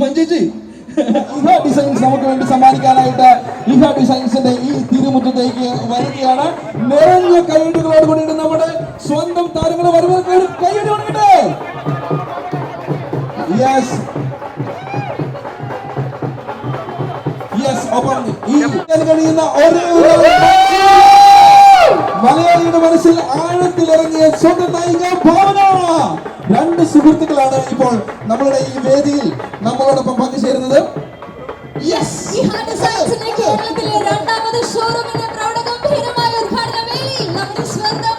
മഞ്ജുജി ഇഹ ഡിസൈൻസ് നമുക്ക് വേണ്ടി സമ്മാനിക്കാനായിട്ട് ഇഹ ഡിസൈൻസിന്റെ ഈ തിരുമുറ്റത്തേക്ക് വരികയാണ്. നിറഞ്ഞ കൈയടികളോട് കൂടിയിട്ട് നമ്മുടെ സ്വന്തം താരങ്ങൾ വരുമ്പോൾ കൈയടി കൊടുക്കട്ടെ യെസ് യെസ് ഒപ്പം ഈ കഴിയുന്ന ഒരേ ഒരു മലയാളിയുടെ മനസ്സിൽ ആഴത്തിലിറങ്ങിയ സ്വന്തം നായിക ഭാവന. രണ്ട് സുഹൃത്തുക്കളാണ് ഇപ്പോൾ നമ്മളുടെ ഈ വേദിയിൽ നമ്മളോടൊപ്പം പങ്കുചേരുന്നത് കേരളത്തിലെ രണ്ടാമത് ഷോറൂമിന്റെ പ്രൗഢഗംഭീരമായ ഉദ്ഘാടന വേളയിൽ നമ്മുടെ സ്വന്തം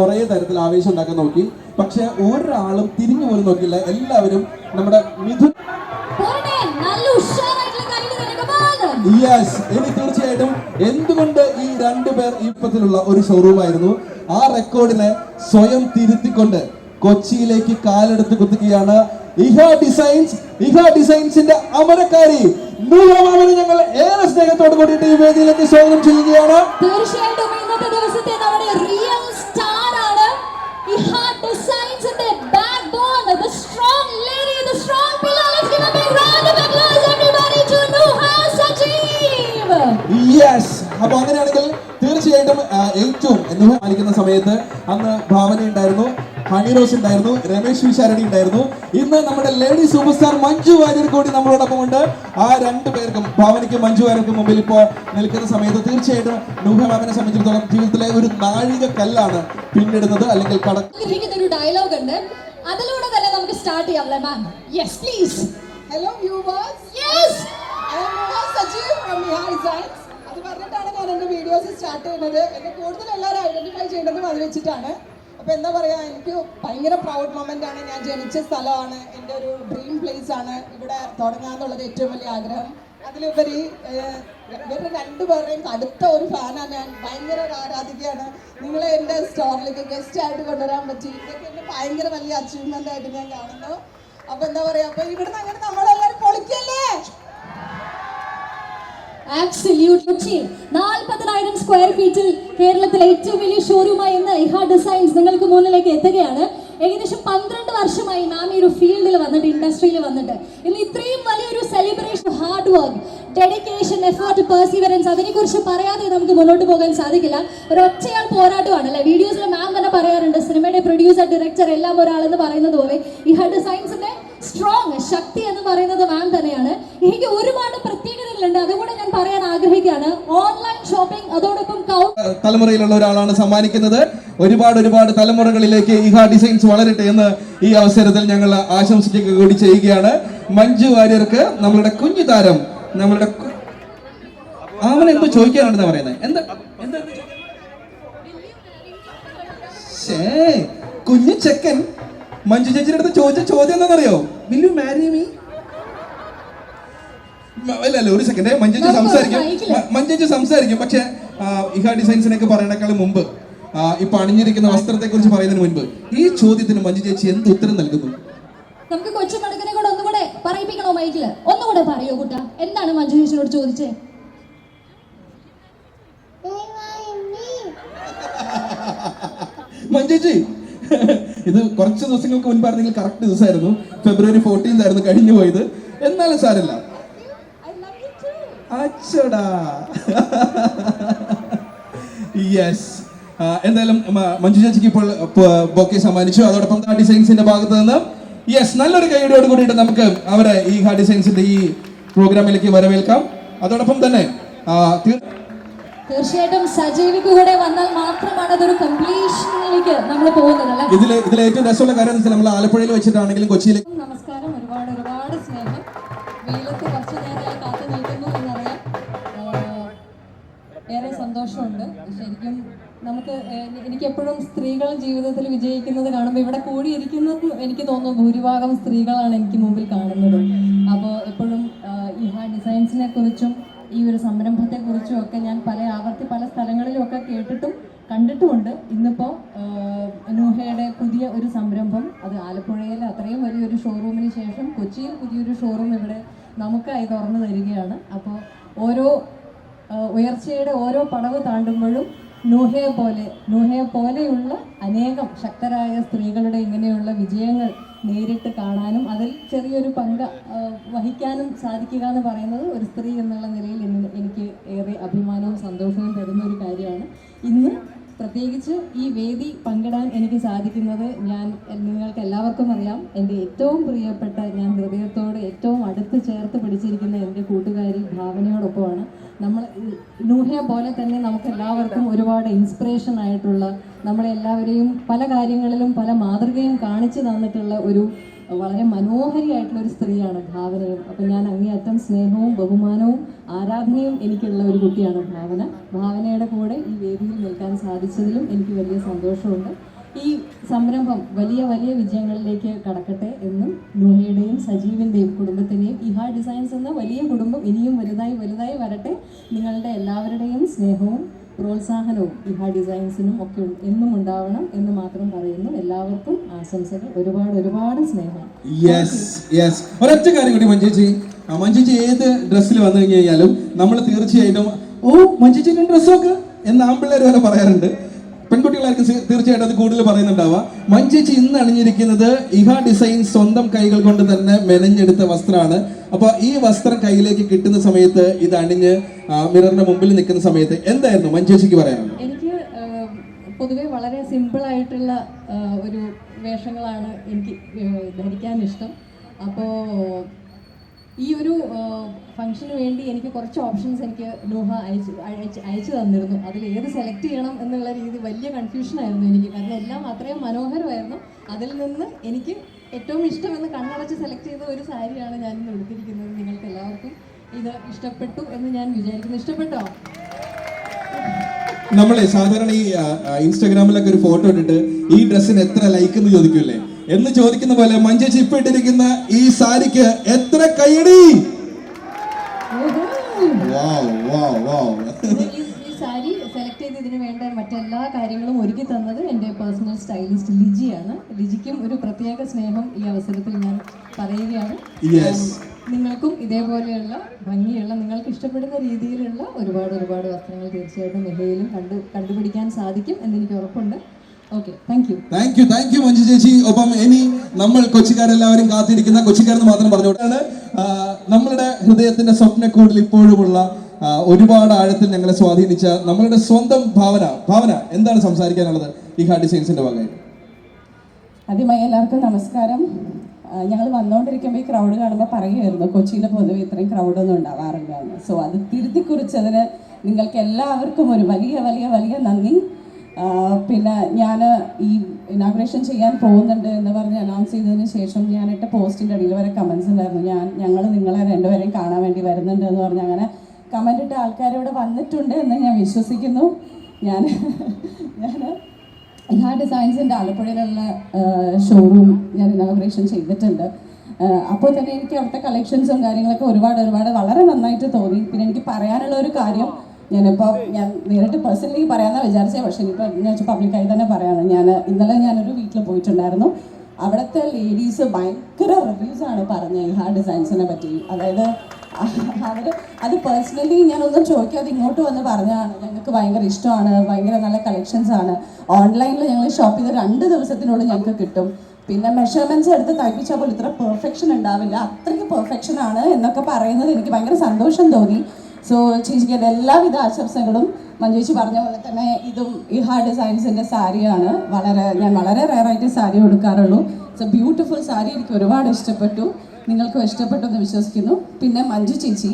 കുറെ തരത്തിൽ ആവേശം ഉണ്ടാക്കാൻ നോക്കി. പക്ഷെ ഒരാളും തിരിഞ്ഞു പോലും നോക്കില്ല എല്ലാവരും നമ്മുടെ മിഥുൻ യെസ് എനിക്ക് തീർച്ചയായിട്ടും എന്തുകൊണ്ട് ഈ രണ്ടു പേർ ഈപ്പത്തിലുള്ള ഒരു ഷോറൂമായിരുന്നു ആ റെക്കോർഡിനെ സ്വയം തിരുത്തിക്കൊണ്ട് കൊച്ചിയിലേക്ക് കാലെടുത്ത് കുത്തുകയാണ് ഇഹ ഡിസൈൻസ് ഇഹ ഡിസൈൻസിന്റെ അമരക്കാരി ഞങ്ങൾ ഏറെ സ്നേഹത്തോട് കൂടിയിട്ട് ഈ വേദിയിലേക്ക് സ്വാഗതം ചെയ്യുകയാണ്. തീർച്ചയായിട്ടും അപ്പൊ അങ്ങനെയാണെങ്കിൽ തീർച്ചയായിട്ടും ഏറ്റവും എന്ന് പാലിക്കുന്ന സമയത്ത് അന്ന് ഭാവന ഉണ്ടായിരുന്നു ഹണി റോസ് ഉണ്ടായിരുന്നു രമേശ് വിശാരണി ഉണ്ടായിരുന്നു. ഇന്ന് നമ്മുടെ lady super star Manju Warrier കൂടി നമ്മളോടൊപ്പം ഉണ്ട്. ആ രണ്ട് പേർക്കും ഭാവനയ്ക്കും മഞ്ജു വാര്യർക്കും മുമ്പിൽ ഇപ്പോൾ നിൽക്കുന്ന സമയത്ത് തീർച്ചയായിട്ടും നൂഹ മാമിനെ സംബന്ധിച്ചിടത്തോളം ജീവിതത്തിലെ ഒരു നാഴിക കല്ലാണ് പിന്നിടുന്നത് അല്ലെങ്കിൽ കട ഒരു ഡയലോഗ് ഉണ്ട്. അതിലൂടെ തന്നെ നമുക്ക് സ്റ്റാർട്ട് ചെയ്യാം ma'am yes please hello viewers yes I am Sajeev from Bihar അത് പറഞ്ഞിട്ടാണ് എന്റെ വീഡിയോസ് സ്റ്റാർട്ട് ചെയ്യുന്നത് എന്നെ കൂടുതൽ എല്ലാവരും ഐഡന്റിഫൈ ചെയ്യേണ്ടതും അത് വെച്ചിട്ടാണ്. അപ്പോൾ എന്താ പറയുക എനിക്ക് ഭയങ്കര പ്രൗഡ് മൊമെന്റ് ആണ്. ഞാൻ ജനിച്ച സ്ഥലമാണ്. എന്റെ ഒരു ഡ്രീം പ്ലേസ് ആണ്. ഇവിടെ തുടങ്ങാന്നുള്ളത് ഏറ്റവും വലിയ ആഗ്രഹം. അതിലുപരി ഇവരുടെ രണ്ടുപേരുടെയും അടുത്ത ഒരു ഫാനാണ് ഞാൻ. ഭയങ്കര ഒരു ആരാധികയാണ്. നിങ്ങളെ എന്റെ സ്റ്റോറിലേക്ക് ഗസ്റ്റ് ആയിട്ട് കൊണ്ടുവരാൻ പറ്റി. ഇതൊക്കെ എന്റെ ഭയങ്കര വലിയ അച്ചീവ്മെന്റ് ആയിട്ട് ഞാൻ കാണുന്നു. അപ്പൊ എന്താ പറയാ അപ്പോൾ ഇവിടുന്ന് അങ്ങനെ നമ്മളെല്ലാവരും പൊളിക്കല്ലേ? നാൽപ്പതിനായിരം സ്ക്വയർ ഫീറ്റിൽ കേരളത്തിലെ ഏറ്റവും വലിയ ഷോറൂമായി ഇന്ന് ഇഹ ഡിസൈൻസ് നിങ്ങൾക്ക് മുന്നിലേക്ക് എത്തുകയാണ്. ഏകദേശം പന്ത്രണ്ട് വർഷമായി മാം ഈ ഒരു ഫീൽഡിൽ വന്നിട്ട് ഇൻഡസ്ട്രിയിൽ വന്നിട്ട്. ഇന്ന് ഇത്രയും വലിയൊരു celebration hard work dedication effort perseverance അതിനെക്കുറിച്ച് പറയാതെ നമുക്ക് മുന്നോട്ട് പോകാൻ സാധിക്കില്ല. ഒരു ഒറ്റയാൾ പോരാട്ടമാണ് അല്ലെ വീഡിയോസിൽ മാം തന്നെ പറയാറുണ്ട് സിനിമയുടെ പ്രൊഡ്യൂസർ ഡയറക്ടർ എല്ലാം ഒരാളെന്ന് പറയുന്നത് പോലെ ഇഹ ഡിസൈൻസിന്റെ സ്ട്രോങ് ശക്തി എന്ന് പറയുന്നത് മാം തലമുറയിലുള്ള ഒരാളാണ് സമ്മാനിക്കുന്നത്. ഒരുപാട് ഒരുപാട് തലമുറകളിലേക്ക് ഇഹ ഡിസൈൻസ് വളരട്ടെ എന്ന് ഈ അവസരത്തിൽ ഞങ്ങൾ ആശംസിക്കുക കൂടി ചെയ്യുകയാണ്. മഞ്ജു വാര്യർക്ക് നമ്മളുടെ കുഞ്ഞു താരം നമ്മളുടെ അവൻ എന്തോ ചോദിക്കാനാണ് പറയുന്നത്? എന്താ? എന്താ? കുഞ്ഞു ചെക്കൻ. മഞ്ജു ചേച്ചിയുടെ അടുത്ത് ചോദിച്ച ചോദ്യം എന്താണെന്നറിയോ? വിൽ യു മാരി മീ അല്ല അല്ല ഒരു സെക്കൻഡ് മഞ്ജു സംസാരിക്കും. മഞ്ജു സംസാരിക്കും. പക്ഷെ ഇഹ ഡിസൈൻസിനൊക്കെ പറയണേക്കാളും മുമ്പ് ഇപ്പൊ അണിഞ്ഞിരിക്കുന്ന വസ്ത്രത്തെ കുറിച്ച് പറയുന്നതിന് മുൻപ് ഈ ചോദ്യത്തിന് മഞ്ജു ചേച്ചി എന്ത് ഉത്തരം നൽകുന്നു? നമുക്ക് കൊച്ചു മടുക്കനെ കൂടെ ഒന്നുകൂടെ പറയിപ്പിക്കണോ മൈക്കിൽ? ഒന്നുകൂടെ പറയോ കുട്ട എന്താണ് മഞ്ജു ചേച്ചിയോട് ചോദിച്ചേ? മഞ്ജുജി ഇത് കുറച്ച് ദിവസങ്ങൾക്ക് മുൻപായിരുന്നെങ്കിൽ കറക്റ്റ് ദിവസമായിരുന്നു. ഫെബ്രുവരി ഫോർട്ടീൻത് ആയിരുന്നു കഴിഞ്ഞു പോയത്. എന്നാലും സാരല്ല അച്ചടാ. യെസ് എന്തായാലും മഞ്ജു ചേച്ചിക്ക് ഇപ്പോൾ ബോക്കെ സമ്മാനിച്ചു. അതോടൊപ്പം ഹാ ഡിസൈൻസിന്റെ ഭാഗത്ത് നിന്ന്. യെസ് നല്ലൊരു കൈയോട് കൂടിയിട്ട് നമുക്ക് അവരെ ഈ ഹാ ഡിസൈൻസിന്റെ ഈ പ്രോഗ്രാമിലേക്ക് വരവേൽക്കാം. അതോടൊപ്പം തന്നെ തീർച്ചയായിട്ടും സജീവിക്ക് കൂടെ വന്നാൽ മാത്രമാണ് അതൊരു കംപ്ലീഷനിലേക്ക് നമ്മൾ പോകുന്നത് ഇതിലെ ഇതിലെ ഏറ്റവും രസമുള്ള കാര്യം നമ്മൾ ആലപ്പുഴയിൽ വെച്ചിട്ടാണെങ്കിലും കൊച്ചിയിലേക്ക് നമസ്കാരം. സന്തോഷമുണ്ട്. ശരിക്കും നമുക്ക് എനിക്കെപ്പോഴും സ്ത്രീകൾ ജീവിതത്തിൽ വിജയിക്കുന്നത് കാണുമ്പോൾ ഇവിടെ കൂടിയിരിക്കുന്നത് എനിക്ക് തോന്നുന്നു ഭൂരിഭാഗം സ്ത്രീകളാണ് എനിക്ക് മുമ്പിൽ കാണുന്നത്. അപ്പോൾ എപ്പോഴും ഈ ഇഹ ഡിസൈൻസിനെ കുറിച്ചും ഈ ഒരു സംരംഭത്തെക്കുറിച്ചും ഒക്കെ ഞാൻ പല ആവർത്തി പല സ്ഥലങ്ങളിലും ഒക്കെ കേട്ടിട്ടും കണ്ടിട്ടുമുണ്ട്. ഇന്നിപ്പോൾ നൂഹയുടെ പുതിയ ഒരു സംരംഭം അത് ആലപ്പുഴയിൽ അത്രയും വലിയൊരു ഷോറൂമിന് ശേഷം കൊച്ചിയിൽ പുതിയൊരു ഷോറൂം ഇവിടെ നമുക്കായി തുറന്നു തരികയാണ്. അപ്പോൾ ഓരോ ഉയർച്ചയുടെ ഓരോ പടവ് താണ്ടുമ്പോഴും നൂഹയെ പോലെ നൂഹയെ പോലെയുള്ള അനേകം ശക്തരായ സ്ത്രീകളുടെ ഇങ്ങനെയുള്ള വിജയങ്ങൾ നേരിട്ട് കാണാനും അതിൽ ചെറിയൊരു പങ്ക് വഹിക്കാനും സാധിക്കുക എന്ന് പറയുന്നത് ഒരു സ്ത്രീ എന്നുള്ള നിലയിൽ എനിക്ക് ഏറെ അഭിമാനവും സന്തോഷവും തരുന്ന ഒരു കാര്യമാണ്. ഇന്ന് പ്രത്യേകിച്ച് ഈ വേദി പങ്കിടാൻ എനിക്ക് സാധിക്കുന്നത് ഞാൻ നിങ്ങൾക്ക് എല്ലാവർക്കും അറിയാം. എന്റെ ഏറ്റവും പ്രിയപ്പെട്ട ഞാൻ ഹൃദയത്തോട് ഏറ്റവും അടുത്ത് ചേർത്ത് പിടിച്ചിരിക്കുന്ന എന്റെ കൂട്ടുകാരി ഭാവനയോടൊപ്പമാണ് നമ്മൾ നൂഹയെ പോലെ തന്നെ നമുക്ക് എല്ലാവർക്കും ഒരുപാട് ഇൻസ്പിറേഷൻ ആയിട്ടുള്ള നമ്മളെല്ലാവരെയും പല കാര്യങ്ങളിലും പല മാതൃകയും കാണിച്ചു തന്നിട്ടുള്ള ഒരു വളരെ മനോഹരിയായിട്ടുള്ള ഒരു സ്ത്രീയാണ് ഭാവനയും അപ്പം ഞാൻ അങ്ങേയറ്റം സ്നേഹവും ബഹുമാനവും ആരാധനയും എനിക്കുള്ള ഒരു കുട്ടിയാണ് ഭാവന. ഭാവനയുടെ കൂടെ ഈ വേദിയിൽ നിൽക്കാൻ സാധിച്ചതിലും എനിക്ക് വലിയ സന്തോഷമുണ്ട്. ഈ സംരംഭം വലിയ വലിയ വിജയങ്ങളിലേക്ക് കടക്കട്ടെ എന്നും നൂഹയുടെയും സജീവിന്റെയും കുടുംബത്തിന്റെയും ഇഹാ ഡിസൈൻസ് എന്ന വലിയ കുടുംബം ഇനിയും വലുതായി വലുതായി വരട്ടെ. നിങ്ങളുടെ എല്ലാവരുടെയും സ്നേഹവും പ്രോത്സാഹനവും ഇഹാ ഡിസൈൻസിനും ഒക്കെ എന്നും ഉണ്ടാവണം എന്ന് മാത്രം പറയുന്നു. എല്ലാവർക്കും ആശംസകൾ. ഒരുപാട് ഒരുപാട് സ്നേഹം. ഒരൊറ്റ കാര്യം കൂടി മഞ്ജുജി. മഞ്ജുജി ഏത് ഡ്രസ്സിൽ വന്നു കഴിഞ്ഞു കഴിഞ്ഞാലും നമ്മൾ തീർച്ചയായിട്ടും ഓ മഞ്ജുജിന്റെ ഡ്രസ്സൊക്കെ? എന്ന് ആമ്പിള്ളേർ വരെ പറയാറുണ്ട്. പെൺകുട്ടികളായിരിക്കും തീർച്ചയായിട്ടും അത് കൂടുതൽ പറയുന്നുണ്ടാവുക. മഞ്ചേച്ചി ഇന്ന് അണിഞ്ഞിരിക്കുന്നത് ഇഹ ഡിസൈൻ സ്വന്തം കൈകൾ കൊണ്ട് തന്നെ മെനഞ്ഞെടുത്ത വസ്ത്രമാണ്. അപ്പൊ ഈ വസ്ത്രം കയ്യിലേക്ക് കിട്ടുന്ന സമയത്ത് ഇത് അണിഞ്ഞ് മിററിന്റെ മുമ്പിൽ നിൽക്കുന്ന സമയത്ത് എന്തായിരുന്നു മഞ്ചേച്ചിക്ക് പറയാനുള്ളത്? എനിക്ക് പൊതുവെ വളരെ സിമ്പിൾ ആയിട്ടുള്ള ഒരു വേഷങ്ങളാണ് എനിക്ക് ധരിക്കാൻ ഇഷ്ടം അപ്പോൾ ഈ ഒരു ഫംഗ്ഷന് വേണ്ടി എനിക്ക് കുറച്ച് ഓപ്ഷൻസ് എനിക്ക് നോഹ അയച്ചു അയച്ച് തന്നിരുന്നു. അതിൽ ഏത് സെലക്ട് ചെയ്യണം എന്നുള്ള രീതി വലിയ കൺഫ്യൂഷൻ ആയിരുന്നു എനിക്ക്. കാരണം എല്ലാം അത്രയും മനോഹരമായിരുന്നു. അതിൽ നിന്ന് എനിക്ക് ഏറ്റവും ഇഷ്ടമെന്ന് കണ്ണടച്ച് സെലക്ട് ചെയ്ത ഒരു സാരിയാണ് ഞാൻ ഇന്ന് എടുത്തിരിക്കുന്നത് നിങ്ങൾക്ക് എല്ലാവർക്കും ഇത് ഇഷ്ടപ്പെട്ടു എന്ന് ഞാൻ വിചാരിക്കുന്നു. ഇഷ്ടപ്പെട്ടോ? നമ്മളെ സാധാരണ ഈ ഇൻസ്റ്റാഗ്രാമിലൊക്കെ ഒരു ഫോട്ടോ ഇട്ടിട്ട് ഈ ഡ്രസ്സിന് എത്ര ലൈക്ക് എന്ന് ചോദിക്കൂലേ എന്ന് ചോദിക്കുന്ന പോലെ മഞ്ചേച്ചി ഇപ്പൊ ഇട്ടിരിക്കുന്ന ഈ സാരിക്ക് എത്ര കൈയടി സാരി സെലക്ട് ചെയ്ത് ഇതിന് വേണ്ട മറ്റെല്ലാ കാര്യങ്ങളും ഒരുക്കി തന്നത് എന്റെ പേഴ്സണൽ സ്റ്റൈലിസ്റ്റ് ലിജിയാണ്. ലിജിക്കും ഒരു പ്രത്യേക സ്നേഹം ഈ അവസരത്തിൽ ഞാൻ പറയുകയാണ്. നിങ്ങൾക്കും ഇതേപോലെയുള്ള ഭംഗിയുള്ള നിങ്ങൾക്ക് ഇഷ്ടപ്പെടുന്ന രീതിയിലുള്ള ഒരുപാട് ഒരുപാട് വസ്ത്രങ്ങൾ തീർച്ചയായിട്ടും മെഹയിലും കണ്ടു കണ്ടുപിടിക്കാൻ സാധിക്കും എന്ന് എനിക്ക് ഉറപ്പുണ്ട്. Thank you thank you Manju ചേച്ചി. ഒപ്പം ഇനി നമ്മൾ കൊച്ചിക്കാരെല്ലാവരും കാത്തിരിക്കുന്ന കൊച്ചിക്കാരെന്ന് മാത്രം പറഞ്ഞുകൊണ്ടാണ്. നമ്മളുടെ ഹൃദയത്തിന്റെ സ്വപ്നക്കൂടിൽ ഇപ്പോഴുമുള്ള ഒരുപാട് ആഴത്തിൽ ഞങ്ങളെ സ്വാധീനിച്ച നമ്മളുടെ സ്വന്തം ഭാവന. ഭാവന എന്താണ് സംസാരിക്കാനുള്ളത്? ഈ ഹാർഡ് ഡിസൈൻസിന്റെ ഭാഗമായിട്ട്. ആദ്യമായി എല്ലാവർക്കും നമസ്കാരം. ഞങ്ങൾ വന്നുകൊണ്ടിരിക്കുമ്പോൾ ഈ ക്രൗഡ് കാണുമ്പോൾ പറയുമായിരുന്നു കൊച്ചിയിൽ പൊതുവെ ഇത്രയും ക്രൗഡൊന്നും ഉണ്ടാവാറില്ല സോ അത് തിരുത്തിക്കുറിച്ചതിന് നിങ്ങൾക്ക് എല്ലാവർക്കും ഒരു വലിയ വലിയ വലിയ നന്ദി. പിന്നെ ഞാൻ ഈ ഇനാഗ്രേഷൻ ചെയ്യാൻ പോകുന്നുണ്ട് എന്ന് പറഞ്ഞ് അനൗൺസ് ചെയ്തതിന് ശേഷം ഞാൻ പോസ്റ്റിന്റെ അടിയിൽ വരെ കമൻസ് ഉണ്ടായിരുന്നു. ഞാൻ ഞങ്ങൾ നിങ്ങളെ രണ്ടുപേരെയും കാണാൻ വേണ്ടി വരുന്നുണ്ട് എന്ന് പറഞ്ഞ് അങ്ങനെ കമന്റ് ഇട്ട ആൾക്കാർ ഇവിടെ വന്നിട്ടുണ്ട് എന്ന് ഞാൻ വിശ്വസിക്കുന്നു. ഞാൻ ഞാൻ ഇഹാ ഡിസൈൻസിന്റെ ആലപ്പുഴയിലുള്ള ഷോറൂം ഞാൻ ഇനാഗ്രേഷൻ ചെയ്തിട്ടുണ്ട്. അപ്പോൾ തന്നെ എനിക്ക് അവിടുത്തെ കളക്ഷൻസും കാര്യങ്ങളൊക്കെ ഒരുപാട് ഒരുപാട് വളരെ നന്നായിട്ട് തോന്നി. പിന്നെ എനിക്ക് പറയാനുള്ള ഒരു കാര്യം ഞാനിപ്പോൾ ഞാൻ നേരിട്ട് പേഴ്സണലി പറയാമെന്നാണ് വിചാരിച്ചത് പക്ഷേ ഇനിയിപ്പോൾ ഞാൻ പബ്ലിക്കായി തന്നെ പറയാണ്. ഞാൻ ഇന്നലെ ഞാനൊരു വീട്ടിൽ പോയിട്ടുണ്ടായിരുന്നു. അവിടുത്തെ ലേഡീസ് ഭയങ്കര റിവ്യൂസ് ആണ് പറഞ്ഞത് ആ ഡിസൈൻസിനെ പറ്റി. അതായത് അവർ അത് പേഴ്സണലി ഞാനൊന്നും ചോദിക്കാതെ ഇങ്ങോട്ട് വന്ന് പറഞ്ഞതാണ്. ഞങ്ങൾക്ക് ഭയങ്കര ഇഷ്ടമാണ് ഭയങ്കര നല്ല കളക്ഷൻസ് ആണ്. ഓൺലൈനിൽ ഞങ്ങൾ ഷോപ്പ് ചെയ്ത് രണ്ട് ദിവസത്തിനുള്ളിൽ ഞങ്ങൾക്ക് കിട്ടും. പിന്നെ മെഷർമെന്റ്സ് എടുത്ത് തയ്പ്പിച്ചാൽ പോലും ഇത്ര പെർഫെക്ഷൻ ഉണ്ടാവില്ല. അത്രയ്ക്ക് പെർഫെക്ഷൻ ആണ് എന്നൊക്കെ പറയുന്നത് എനിക്ക് ഭയങ്കര സന്തോഷം തോന്നി. സോ ചേച്ചിക്ക് എന്റെ എല്ലാവിധ ആശംസകളും മഞ്ജുച്ചി പറഞ്ഞ പോലെ തന്നെ ഇതും ഇഹാ ഡിസൈൻസിന്റെ സാരിയാണ്. വളരെ ഞാൻ വളരെ റയറായിട്ട് സാരി കൊടുക്കാറുള്ളൂ സോ ബ്യൂട്ടിഫുൾ സാരി എനിക്ക് ഒരുപാട് ഇഷ്ടപ്പെട്ടു. നിങ്ങൾക്കും ഇഷ്ടപ്പെട്ടു എന്ന് വിശ്വസിക്കുന്നു. പിന്നെ മഞ്ജു ചേച്ചി.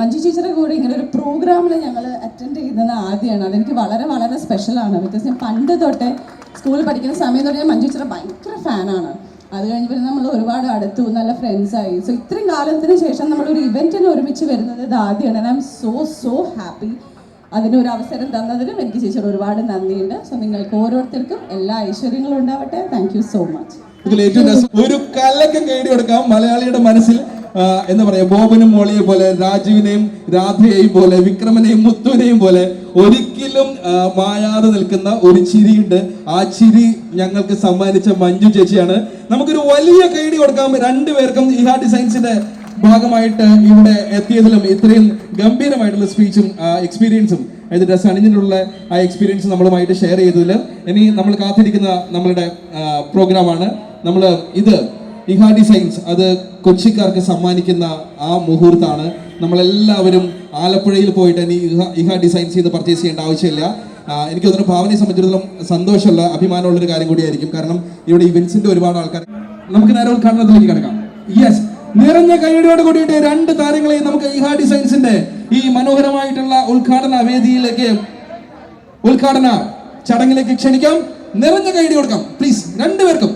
മഞ്ജു ചേച്ചിയുടെ കൂടെ ഇങ്ങനെ ഒരു പ്രോഗ്രാമിൽ ഞങ്ങൾ അറ്റൻഡ് ചെയ്യുന്നത് ആദ്യമാണ്. അതെനിക്ക് വളരെ വളരെ സ്പെഷ്യലാണ് ബിക്കോസ് ഞാൻ പണ്ട് തൊട്ടേ സ്കൂളിൽ പഠിക്കുന്ന സമയം തൊട്ട് ഞാൻ മഞ്ജു ചേച്ചിയുടെ ഭയങ്കര ഫാനാണ് അത് കഴിഞ്ഞ് പിന്നെ നമ്മൾ ഒരുപാട് അടുത്തു നല്ല ഫ്രണ്ട്സായി സോ ഇത്രയും കാലത്തിന് ശേഷം നമ്മളൊരു ഇവന്റിന് ഒരുമിച്ച് വരുന്നത് ഇത് ആദ്യമാണ്. I'm so so happy അതിനൊരു അവസരം തന്നതിനും എനിക്ക് ചേച്ചിയോട് ഒരുപാട് നന്ദിയുണ്ട്. സോ നിങ്ങൾക്ക് ഓരോരുത്തർക്കും എല്ലാ ഐശ്വര്യങ്ങളും ഉണ്ടാവട്ടെ. താങ്ക് സോ മച്ച് ഒരു കല്ലൊക്കെ കേടി കൊടുക്കാം മലയാളിയുടെ മനസ്സിൽ. എന്താ പറയാ. ബോബനും മോളിയെ പോലെ രാജുവിനെയും രാധയെയും പോലെ വിക്രമനെയും മുത്തുവിനെയും പോലെ ഒരിക്കലും മായാതെ നിൽക്കുന്ന ഒരു ചിരിയുണ്ട്. ആ ചിരി ഞങ്ങൾക്ക് സമ്മാനിച്ച മഞ്ജു ചേച്ചിയാണ്. നമുക്കൊരു വലിയ കൈഡി കൊടുക്കാം. രണ്ടുപേർക്കും ഇഹാ ഡിസൈൻസിന്റെ ഭാഗമായിട്ട് ഇവിടെ എത്തിയതിലും ഇത്രയും ഗംഭീരമായിട്ടുള്ള സ്പീച്ചും എക്സ്പീരിയൻസും അതായത് ഡ്രസ് അണിഞ്ഞിട്ടുള്ള ആ എക്സ്പീരിയൻസ് നമ്മളുമായിട്ട് ഷെയർ ചെയ്തതിൽ ഇനി നമ്മൾ കാത്തിരിക്കുന്ന നമ്മളുടെ പ്രോഗ്രാമാണ് നമ്മൾ ഇത് ഇഹാ ഡിസൈൻസ് അത് കൊച്ചിക്കാർക്ക് സമ്മാനിക്കുന്ന ആ മുഹൂർത്താണ്. നമ്മളെല്ലാവരും ആലപ്പുഴയിൽ പോയിട്ട് ഇനി ഇഹ ഡിസൈൻസ് ചെയ്ത് പർച്ചേസ് ചെയ്യേണ്ട ആവശ്യമില്ല. എനിക്ക് തോന്നുന്നു ഭാവനയെ സംബന്ധിച്ചിടത്തോളം സന്തോഷമുള്ള അഭിമാനമുള്ള ഒരു കാര്യം കൂടിയായിരിക്കും. കാരണം ഇവിടെ ഇവന്റ്സിന്റെ ഒരുപാട് ആൾക്കാർ നമുക്ക് നേരെ ഉദ്ഘാടനത്തിലേക്ക് കിടക്കാം. യെസ് നിറഞ്ഞ കൈയടിയോട് കൂടിയിട്ട് രണ്ട് താരങ്ങളെ നമുക്ക് ഇഹാ ഡിസൈൻസിന്റെ ഈ മനോഹരമായിട്ടുള്ള ഉദ്ഘാടന വേദിയിലേക്ക് ഉദ്ഘാടന ചടങ്ങിലേക്ക് ക്ഷണിക്കാം. നിറഞ്ഞ കൈയടി കൊടുക്കാം. പ്ലീസ് രണ്ടുപേർക്കും.